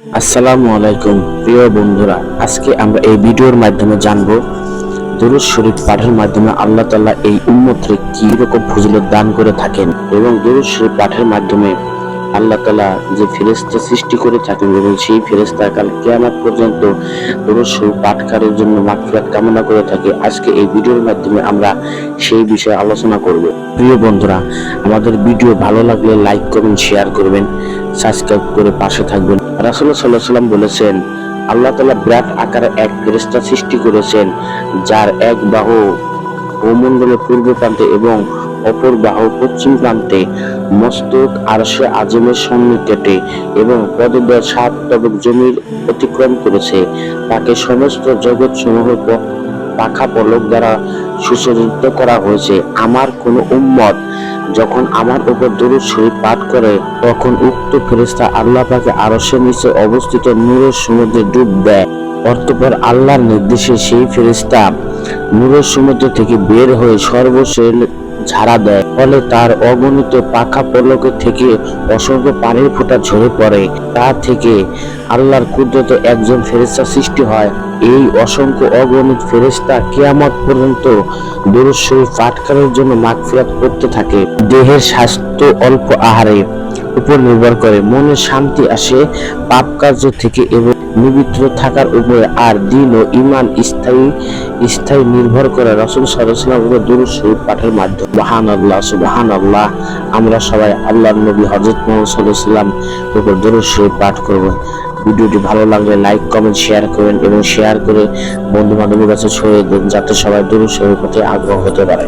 আসসালামু আলাইকুম, প্রিয় বন্ধুরা। আজকে আমরা এই ভিডিওর মাধ্যমে জানব, দুরুদ শরীফ পাঠের মাধ্যমে আল্লাহ তাআলা এই উম্মতকে কি রকম ফজিলত দান করে থাকেন এবং দুরুদ শরীফ পাঠের মাধ্যমে আল্লাহ তালা যে ফেরেশতা সৃষ্টি করে থাকেন এবং সেই ফেরেশতা কাল কিয়ামত পর্যন্ত শরীফ পাঠকারের জন্য মাগফিরাত কামনা করে থাকে, আজকে এই ভিডিওর মাধ্যমে আমরা সেই বিষয়ে আলোচনা করব। প্রিয় বন্ধুরা, আমাদের ভিডিও ভালো লাগলে লাইক করবেন শেয়ার করবেন, সাবস্ক্রাইব করে পাশে থাকবেন। রাসুল্লাহ সাল্লাহ সাল্লাম বলেছেন, আল্লাহ তালা বিরাট আকারে এক ফেরেস্তা সৃষ্টি করেছেন, যার এক বাহু ভূমণ্ডলের পূর্ব প্রান্তে এবং অপর বাহু পশ্চিম প্রান্তে মস্তক আরশে আজমের সন্নিকটে এবং পদদয় সাত তবক জমির অতিক্রম করেছে। তাকে সমস্ত জগৎ সমূহ পাখা পলক দ্বারা সুসজ্জিত করা হয়েছে। আমার কোন উম্মত যখন আমার উপর দরুদ শরীফ পাঠ করে, তখন উক্ত ফেরেশতা আল্লাহ পাকে আরশের নিচে অবস্থিত নূরের সমুদ্রে ডুব দেয়। অতঃপর আল্লাহর নির্দেশে সেই ফেরিস্তা নূরের সমুদ্র থেকে বের হয়ে সর্বশেষ ঝাড়া দেয় ফলে তার অগণিত পাখা পলকে থেকে অসংখ্য পানির ফোঁটা ঝরে পড়ে। তা থেকে আল্লাহর কুদরতে একজন ফেরেশতা সৃষ্টি হয়। এই অসংখ্য অগণিত ফেরেশতা কেয়ামত পর্যন্ত দরুদ শরীফ পাঠ করার জন্য মাগফিরাত করতে থাকে। দেহের স্বাস্থ্য অল্প আহারে উপর নির্ভর করে। মনে শান্তি আসে পাপ কার্য থেকে এবং নিবিত্র থাকার উপরে। আর দিন ও ইমান স্থায়ী স্থায়ী নির্ভর করে। রসুল উপর দরুদ শরীফ পাঠের মাধ্যমে। সুবহান আল্লাহ সুবহান আল্লাহ আমরা সবাই আল্লাহ নবী হজরত মোহাম্মদ সাল্লাম উপর দরুদ পাঠ করব। ভিডিওটি ভালো লাগলে লাইক, কমেন্ট, শেয়ার করেন এবং শেয়ার করে বন্ধু বান্ধবের কাছে ছড়িয়ে দেন যাতে সবাই দরুদ প্রতি আগ্রহ হতে পারে।